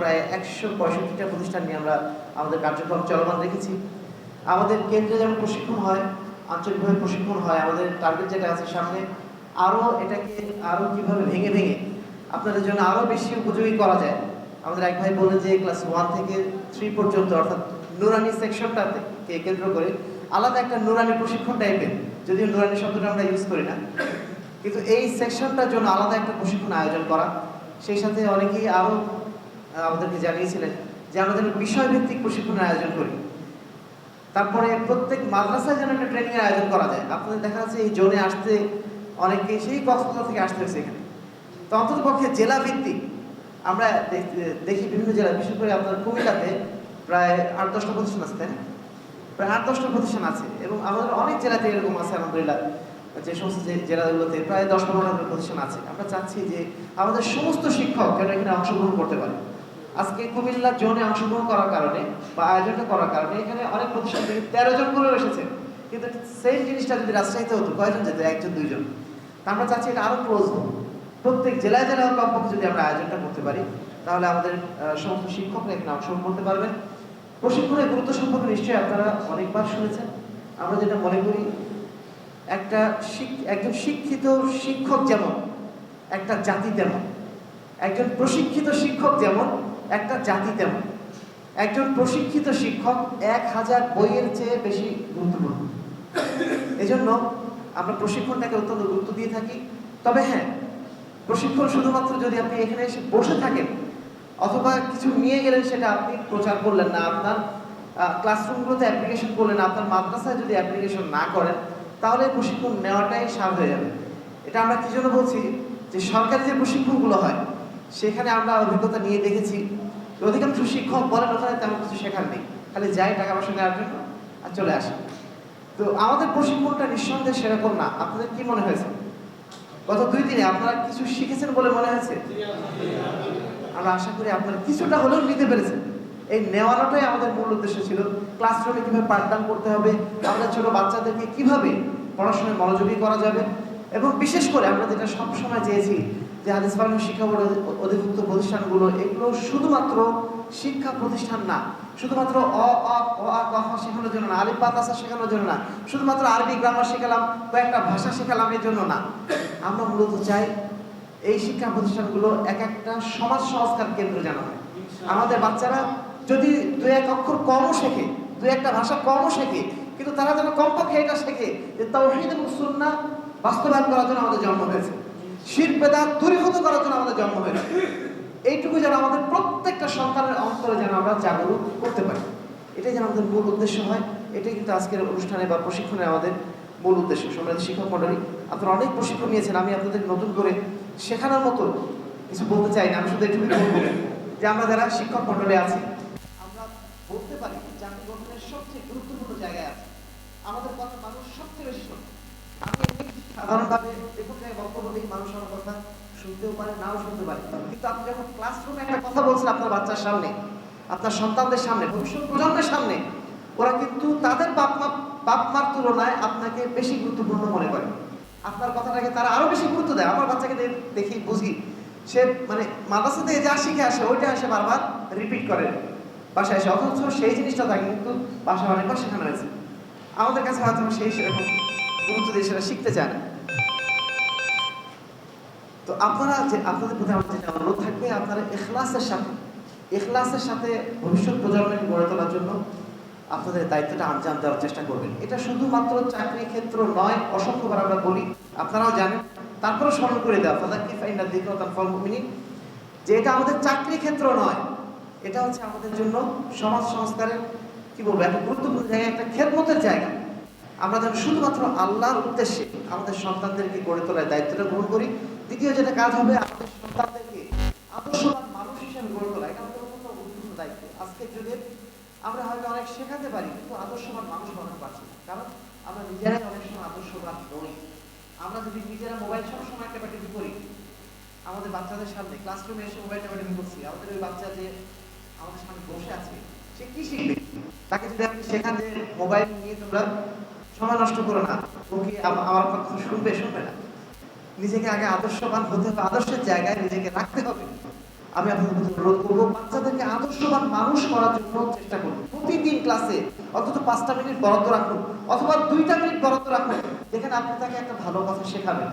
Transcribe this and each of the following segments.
প্রায় একশো পঁয়ষট্টিটা প্রতিষ্ঠান নিয়ে আমরা আমাদের কার্যক্রম চলমান রেখেছি আমাদের কেন্দ্রে যেমন প্রশিক্ষণ হয়, আঞ্চলিকভাবে প্রশিক্ষণ হয়, আমাদের টার্গেট যেটা আছে সামনে আরও এটাকে আরও কীভাবে ভেঙে ভেঙে আপনাদের জন্য আরও বেশি উপযোগী করা যায়। আমাদের এক ভাই বললেন যে ক্লাস ওয়ান থেকে থ্রি পর্যন্ত, অর্থাৎ নুরানি সেকশনটাকে কেন্দ্র করে আলাদা একটা নুরানি প্রশিক্ষণ টাইপের যদিও নুরানি শব্দটা আমরা ইউজ করি না। কিন্তু এই সেকশনটার জন্য আলাদা একটা প্রশিক্ষণ আয়োজন করা, সেই সাথে অনেকেই আরও আমাদেরকে জানিয়েছিলেন যে আমরা যেন বিষয়ভিত্তিক প্রশিক্ষণের আয়োজন করি। তারপরে প্রত্যেক মাদ্রাসায় যেন একটা ট্রেনিংয়ের আয়োজন করা যায়। আপনাদের দেখা যাচ্ছে এই জোনে আসতে অনেকে সেই কক্সবাজার থেকে আসতে হয়েছে এখানে। তো অন্তত পক্ষে জেলা ভিত্তিক আমরা দেখি বিভিন্ন জেলা, বিশেষ করে আপনার কুমিল্লাতে প্রায় আট দশটা প্রতিষ্ঠান আছে, তাই না? প্রায় আট দশটা প্রতিষ্ঠান আছে এবং আমাদের অনেক জেলাতে এরকম আছে, আলহামদুলিল্লাহ। যে সমস্ত জেলাগুলোতে প্রায় দশ পনেরোটা করে প্রতিষ্ঠান আছে। আমরা চাচ্ছি যে আমাদের সমস্ত শিক্ষক যেন এখানে অংশগ্রহণ করতে পারে। আজকে কুমিল্লা জোনে অংশগ্রহণ করার কারণে বা আয়োজনটা করার কারণে এখানে অনেক প্রতিষ্ঠান থেকে তেরো জন করে এসেছে। কিন্তু সেম জিনিসটা যদি রাজশাহীতে হতো, কয়জন যেত? একজন, দুইজন। আমরা চাচ্ছি এটা আরও ক্লোজ হোক। প্রত্যেক জেলায় জেলায় কমপক্ষে যদি আমরা আয়োজনটা করতে পারি, তাহলে আমাদের সমস্ত শিক্ষকরা এখানে অংশগ্রহণ করতে পারবেন। প্রশিক্ষণের গুরুত্ব সম্পর্কে নিশ্চয়ই আপনারা অনেকবার শুনেছেন। আমরা যেটা মনে করি, একটা একজন শিক্ষিত শিক্ষক যেমন, একটা জাতি তেমন। একজন প্রশিক্ষিত শিক্ষক যেমন একটা জাতি তেমন। একজন প্রশিক্ষিত শিক্ষক এক হাজার বইয়ের চেয়ে বেশি গুরুত্বপূর্ণ। এজন্য আমরা প্রশিক্ষণটাকে অত্যন্ত গুরুত্ব দিয়ে থাকি। তবে হ্যাঁ প্রশিক্ষণ শুধুমাত্র যদি আপনি এখানে এসে বসে থাকেন, অথবা কিছু নিয়ে গেলেন সেটা আপনি প্রচার করলেন না, আপনার ক্লাসরুমগুলোতে অ্যাপ্লিকেশন করলেন আপনার মাদ্রাসায় যদি অ্যাপ্লিকেশন না করেন, তাহলে প্রশিক্ষণ নেওয়াটাই সার হয়ে যাবে। এটা আমরা কি জন্য বলছি? যে সরকারি যে প্রশিক্ষণগুলো হয়, সেখানে আমরা অভিজ্ঞতা নিয়ে দেখেছি। অধিকাংশ শিক্ষক বলেন ওখানে তেমন কিছু শেখার নেই। খালি যাই টাকা পয়সা নেওয়ার জন্য আর চলে আসে। তো আমাদের প্রশিক্ষণটা নিঃসন্দেহে সেরকম না। আপনাদের কি মনে হয়েছে? গত দুই দিনে আপনারা কিছু শিখেছেন বলে মনে হয়েছে? আমরা আশা করি আপনারা কিছুটা হলেও নিতে পেরেছেন। এই নেওয়ানোটাই আমাদের মূল উদ্দেশ্য ছিল। ক্লাসরুমে কীভাবে পাঠদান করতে হবে, আমাদের ছোট বাচ্চাদেরকে কীভাবে পড়াশোনায় মনোযোগী করা যাবে, এবং বিশেষ করে আমরা যেটা সবসময় চেয়েছি যে হাদিস পালন শিক্ষা বোর্ড অধিভুক্ত প্রতিষ্ঠানগুলো, এগুলো শুধুমাত্র শিক্ষা প্রতিষ্ঠান না, শুধুমাত্র অ অ, আ শেখানোর জন্য না, আলিফ বাতাসা শেখানোর জন্য না, শুধুমাত্র আরবি গ্রামার শেখালাম, কয়েকটা ভাষা শেখালাম এর জন্য না। আমরা মূলত চাই এই শিক্ষা প্রতিষ্ঠানগুলো এক একটা সমাজ সংস্কার কেন্দ্র যেন হয়। আমাদের বাচ্চারা যদি দু এক অক্ষর কমও শেখে দু একটা ভাষা কমও শেখে, কিন্তু তারা যেন কমপক্ষে এটা শেখে যে তাওহীদ এবং সুন্নাহ বাস্তবায়ন করার জন্য আমাদের জন্ম হয়েছে। শির বেদাত দূরীভূত করার জন্য আমাদের জন্ম হয়েছে। এইটুকু যেন আমাদের প্রত্যেকটা সন্তানের অন্তরে যেন আমরা জাগরুক করতে পারি। এটাই যেন আমাদের মূল উদ্দেশ্য হয়। এটাই কিন্তু আজকের অনুষ্ঠানে বা প্রশিক্ষণে আমাদের মূল উদ্দেশ্য। সম্মানিত শিক্ষক মন্ডলী আপনারা অনেক প্রশিক্ষণ নিয়েছেন। আমি আপনাদের নতুন করে শেখানোর মতো কিছু বলতে চাই না। আমি শুধু এটুকুই বলব যে আমরা যারা শিক্ষক মন্ডলে আছি, আমরা বলতে পারি জাতি গঠনের সবচেয়ে গুরুত্বপূর্ণ জায়গায় আছে। আমাদের কথা মানুষ সবচেয়ে বেশি আপনার কথাটাকে তারা বেশি গুরুত্ব দেয়। আমার বাচ্চাকে দেখি, বুঝি। সে মানে মাদ্রাসা থেকে যা শিখে আসে, ওইটা আসে বারবার রিপিট করে বাসায় এসে। অথচ সেই জিনিসটা থাকে কিন্তু বাসায় অনেকবার শেখানো হয়েছে। আমাদের কাছে সেই সেরকম গুরুত্ব দিয়ে সেটা শিখতে চায় না তো আপনারা যে, আপনাদের প্রতি আমার যেটা অনুরোধ থাকবে, আপনারা এখলাসের সাথে এখলাসের সাথে ভবিষ্যৎ প্রজন্মের গড়ে তোলার জন্য আপনাদের দায়িত্বটা আঞ্জাম দেওয়ার চেষ্টা করবেন। এটা শুধুমাত্র চাকরি ক্ষেত্র নয় অসংখ্যবার আমরা বলি, আপনারাও জানেন। তারপরে স্মরণ করে দেওয়া ফাদাক্কি ফাইনাল দিকতান ফল মুমিনিন। যে এটা আমাদের চাকরি ক্ষেত্র নয়, এটা হচ্ছে আমাদের জন্য সমাজ সংস্কারের, কি বলব একটা গুরুত্বপূর্ণ জায়গা একটা খেদমতের জায়গা। আমরা যেন শুধুমাত্র আল্লাহর উদ্দেশ্যে আমাদের সন্তানদেরকে গড়ে তোলার দায়িত্বটা গ্রহণ করি। দ্বিতীয় যেটা কাজ হবে, আমাদের সন্তানদেরকে আদর্শবান মানুষ হিসেবে গড়ে তোলা। এটা আমাদের গুরুত্বপূর্ণ দায়িত্ব। আজকের যুগে আমরা হয়তো অনেক শেখাতে পারি, কিন্তু আদর্শবান মানুষ বানাতে পারছি না। কারণ আমরা নিজেরাই অনেক সময় আদর্শবান নই। আমরা যদি নিজেরা মোবাইল সবসময় একটা টিভি করি, আমাদের বাচ্চাদের সামনে ক্লাসরুমে এসে মোবাইল টিভি করছি, আমাদের ওই বাচ্চা যে আমাদের সামনে বসে আছে, সে কি শিখবে? তাকে যদি আপনি শেখান যে মোবাইল নিয়ে তোমরা সময় নষ্ট করো না। ও কি আমার কথা শুনবে শুনবে না। নিজেকে আগে আদর্শবান হতে হবে, আদর্শের জায়গায় নিজেকে রাখতে হবে। আমি আপনাদের অনুরোধ করব, বাচ্চাদেরকে আদর্শবান মানুষ করার জন্য চেষ্টা করুন। প্রতিদিন ক্লাসে অন্তত পাঁচটা মিনিট বরাদ্দ রাখুন, অথবা দুইটা মিনিট বরাদ্দ রাখুন দেখেন আপনি তাকে একটা ভালো কথা শেখাবেন,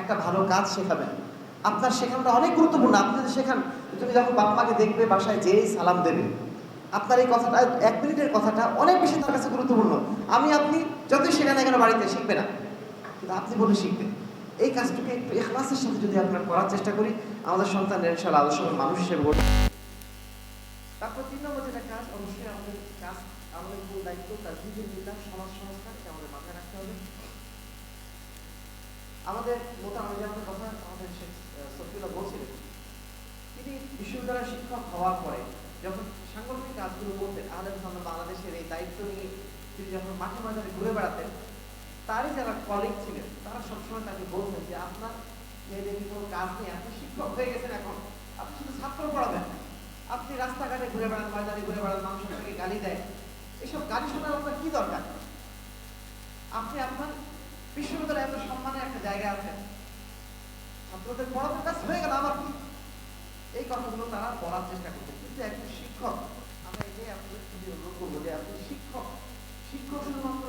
একটা ভালো কাজ শেখাবেন। আপনার শেখানোটা অনেক গুরুত্বপূর্ণ, আপনি যদি শেখান, তুমি যখন বাপ মাকে দেখবে, বাসায় যেই সালাম দেবে আপনার এই কথাটা, এক মিনিটের কথাটা অনেক বেশি তার কাছে গুরুত্বপূর্ণ। আমি, আপনি যতই শেখান না কেন বাড়িতে, শিখবে না। কিন্তু আপনি বলে শিখবেন এই কাজটাকে একটু এখলাসের সাথে যদি আমরা করার চেষ্টা করি, আমাদের সন্তানের ইনশাআল্লাহ আদর্শ মানুষ হিসেবে তারপর তিন নম্বর যেটা কাজ, অবশ্যই আমাদের কাজ, আমাদের মূল দায়িত্ব, তার সমাজ সংস্কার আমাদের মাথায় রাখতে হবে। আমাদের মোটামুটি আমাদের কথা আমাদের শেখ সফিউল্লাহ বলছিলেন। তিনি বিশ্ববিদ্যালয়ের শিক্ষক হওয়ার পরে যখন সাংগঠনিক কাজগুলো করতেন আলেম সন্ধ্যা বাংলাদেশের এই দায়িত্ব নিয়ে তিনি যখন মাঠে ময়দানে ঘুরে বেড়াতেন, তারই যারা কলিগ ছিলেন, তারা সবসময় তাকে বলতেন যে, আপনার মেয়েদের কোনো কাজ নেই? আপনি শিক্ষক হয়ে গেছেন এখন। আপনি শুধু ছাত্র পড়াবেন। আপনি রাস্তাঘাটে ঘুরে বেড়ান বাজারে ঘুরে বেড়ান মানুষের থেকে গালি দেয়। এসব গালি শোনার আপনার কি দরকার? আপনি আপনার বিশ্ববিদ্যালয়ে এত সম্মানের একটা জায়গা আছেন। ছাত্রদের পড়ানোর কাজ হয়ে গেল আবার কি? এই কথাগুলো তারা বলার চেষ্টা করছে কিন্তু একজন শিক্ষক। আমরা এটাই আপনাদের অনুরোধ করব যে আপনি শিক্ষক। শিক্ষক শুধুমাত্র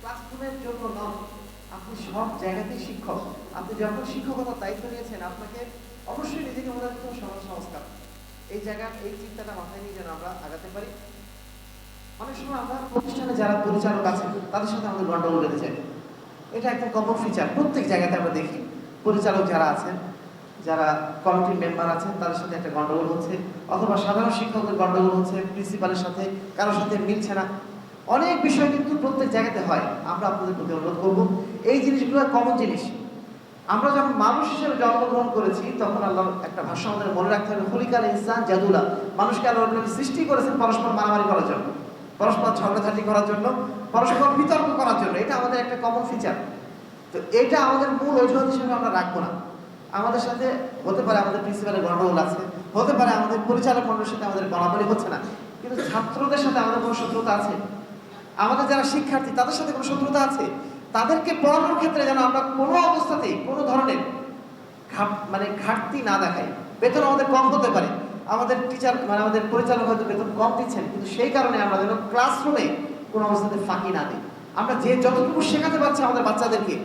ক্লাসরুমের জন্য নন, আপনি সব জায়গাতেই শিক্ষক। আপনি যখন শিক্ষকতার দায়িত্ব নিয়েছেন, আপনাকে অবশ্যই নিজেকে মনে রাখতে সমাজ সংস্কার। এই জায়গা এই চিন্তাটা মাথায় নিয়ে যেন আমরা আগাতে পারি। অনেক সময় আমরা প্রতিষ্ঠানে যারা পরিচালক আছেন, তাদের সাথে আমাদের গন্ডগোল লেগে যায়। এটা একটা কমন ফিচার প্রত্যেক জায়গাতে আমরা দেখি। পরিচালক যারা আছেন যারা কমিটির মেম্বার আছেন, তাদের সাথে একটা গন্ডগোল হচ্ছে, অথবা সাধারণ শিক্ষকদের গন্ডগোল হচ্ছে প্রিন্সিপালের সাথে, কারোর সাথে মিলছে না। অনেক বিষয় কিন্তু প্রত্যেক জায়গাতে হয়। আমরা আপনাদের প্রতি অনুরোধ করব, এই জিনিসগুলো কমন জিনিস। আমরা যখন মানুষ হিসেবে জন্মগ্রহণ করেছি, তখন আল্লাহ একটা ভাষা আমাদের মনে রাখতে হবে হলিকাল ইনসান জাদুলা। মানুষকে আল্লাহ সৃষ্টি করেছেন পরস্পর মারামারি করার জন্য, পরস্পর ঝগড়াঝাটি করার জন্য, পরস্পর বিতর্ক করার জন্য। এটা আমাদের একটা কমন ফিচার তো এটা আমাদের মূল অজুহাত হিসেবে আমরা রাখব না। আমাদের সাথে হতে পারে আমাদের প্রিন্সিপালের গন্ডগোল আছে, হতে পারে আমাদের পরিচালক মন্ডলের সাথে আমাদের বরাবরই হচ্ছে না, কিন্তু ছাত্রদের সাথে আমাদের কোনো শত্রুতা আছে? আমাদের যারা শিক্ষার্থী, তাদের সাথে কোনো শত্রুতা আছে? তাদেরকে পড়ানোর ক্ষেত্রে যেন আমরা কোনো অবস্থাতেই, কোনো ধরনের ঘাট- মানে ঘাটতি না দেখাই। বেতন আমাদের কম হতে পারে। আমাদের টিচার মানে আমাদের পরিচালক হয়তো বেতন কম দিচ্ছেন, কিন্তু সেই কারণে আমরা যেন ক্লাসরুমে কোনো অবস্থাতে ফাঁকি না দিই। আমরা যে যতটুকু শেখাতে পারছি আমাদের বাচ্চাদেরকে,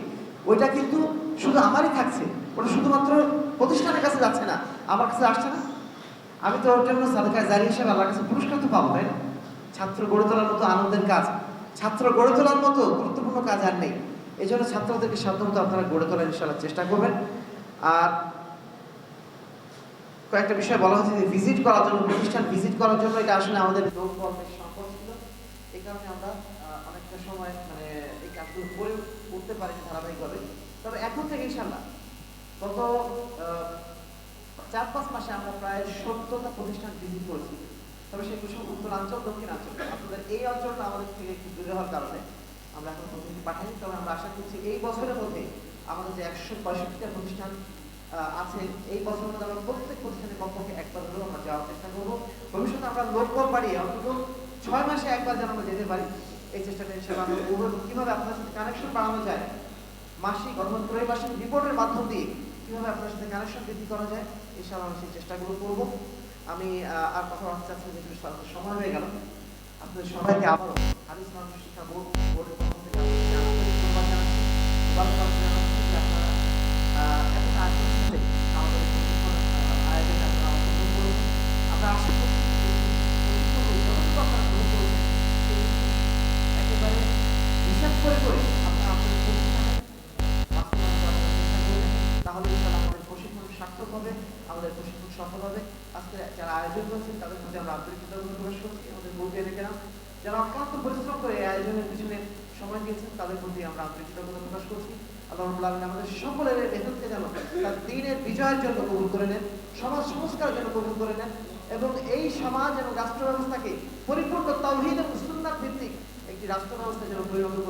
ওইটা কিন্তু শুধু আমারই থাকছে। ওটা শুধুমাত্র প্রতিষ্ঠানের কাছে যাচ্ছে না, আমার কাছে আসছে না। আমি তো ওর জন্য সাদকায় জারি হিসেবে আল্লাহর কাছে পুরস্কার তো পাবো, তাই না? ছাত্র গড়ে তোলার মতো আনন্দের কাজ। ছাত্র গড়ে তোলার মতো গুরুত্বপূর্ণ কাজ আর নেই। এই জন্য ছাত্রদেরকে সাধ্যমতো আপনারা গড়ে তোলার ইনশাল্লাহ চেষ্টা করবেন। আর কয়েকটা বিষয় বলা হচ্ছে যে ভিজিট করার জন্য, প্রতিষ্ঠান ভিজিট করার জন্য, এটা আসলে আমাদের লোক কর্মের সম্পদ ছিল। এই কারণে আমরা অনেকটা সময় মানে এই কাজগুলো করে উঠতে পারি ধারাবাহিকভাবে। তবে এখন থেকে ইনশাল্লাহ গত চার পাঁচ মাসে আমরা প্রায় সত্তরটা প্রতিষ্ঠান ভিজিট করেছি। তবে সেগুলো সব উত্তরাঞ্চল দক্ষিণাঞ্চল আপনাদের এই অঞ্চলটা আমাদের থেকে একটু দূরে হওয়ার কারণে আমরা এখন প্রতিনিধি পাঠাইনি। তবে আমরা আশা করছি এই বছরের মধ্যে আমাদের যে একশো পঁয়ষট্টিটা প্রতিষ্ঠান আছে, এই বছরের মধ্যে আমরা প্রত্যেক প্রতিষ্ঠানে কমপক্ষে একবার হলেও আমরা যাওয়ার চেষ্টা করব। ভবিষ্যতে আমরা লোকবল বাড়িয়ে অন্তত ছয় মাসে একবার যেন আমরা যেতে পারি, এই চেষ্টাটা এবং কীভাবে আপনার সাথে কানেকশন বাড়ানো যায় মাসিক অথবা ত্রৈমাসিক রিপোর্টের মাধ্যম দিয়ে কীভাবে আপনার সাথে কানেকশন বৃদ্ধি করা যায় এসব আমি সেই চেষ্টাগুলো করব। আমি আর কথা চাচ্ছি না, যেহেতু সময় হয়ে গেল। আপনাদের সবাইকে আবারও হাদিস মানুষ শিক্ষা বোর্ড বোর্ডের পক্ষ থেকে আপনারা এতটা আগ্রহের সাথে আমাদের আয়োজনে আপনারা অংশগ্রহণ করেছেন আমরা আশা যারা অক্লান্ত পরিশ্রম করে আয়োজনের পিছনে সময় দিয়েছেন, তাদের প্রতি আমরা আন্তরিক কৃতজ্ঞতা প্রকাশ করছি। আল্লাহ আলামিন আমাদের সকলের মেহনতকে যেন তার দিনের বিজয়ের জন্য কবুল করে নেন, সমাজ সংস্কারের জন্য কবুল করে নেন এবং এই সমাজ এবং রাষ্ট্র ব্যবস্থাকে পরিপূর্ণ তাহিদ এবং সুন্দর ভিত্তিক একটি রাষ্ট্র ব্যবস্থা যেন পরিণত করে